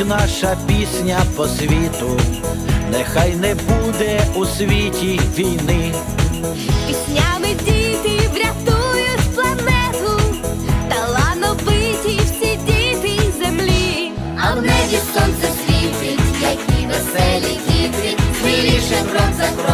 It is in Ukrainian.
наша пісня по світу, нехай не буде у світі війни. Піснями діти врятують планету, талановиті всі діти землі. А в небі сонце світить, які веселі діти, сміліше крок за кроком,